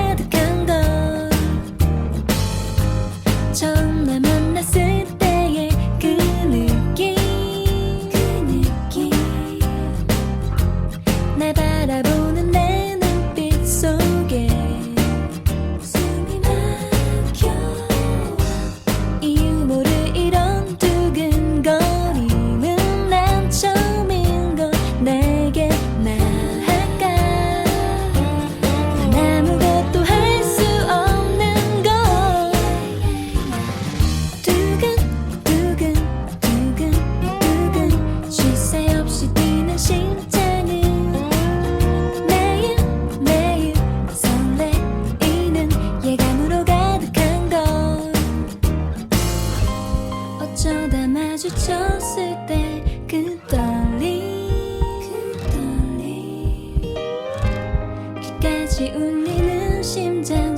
가득한 건 처음 만났을 때의 그 느낌 그 느낌. 날 바라보는 내 웃을 때 그 떨림 그 떨림. 끝까지 울리는 심장.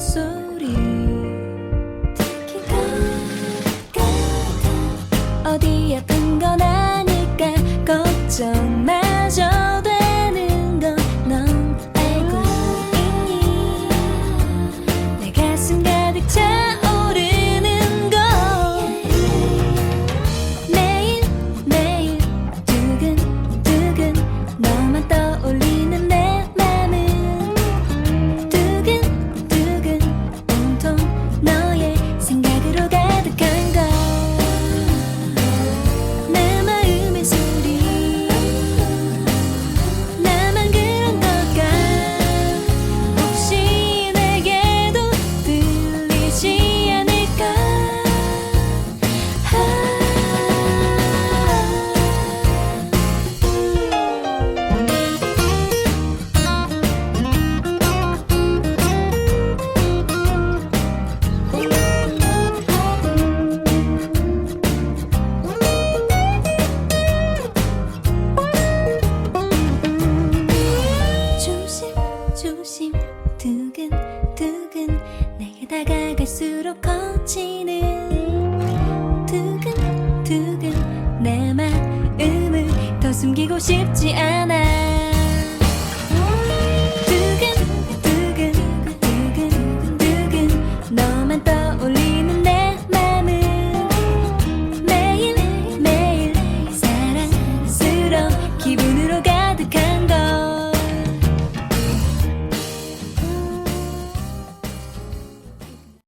조심. 두근두근 내게 다가갈수록 커지는 두근두근 내 마음을 더 숨기고 싶지 않아.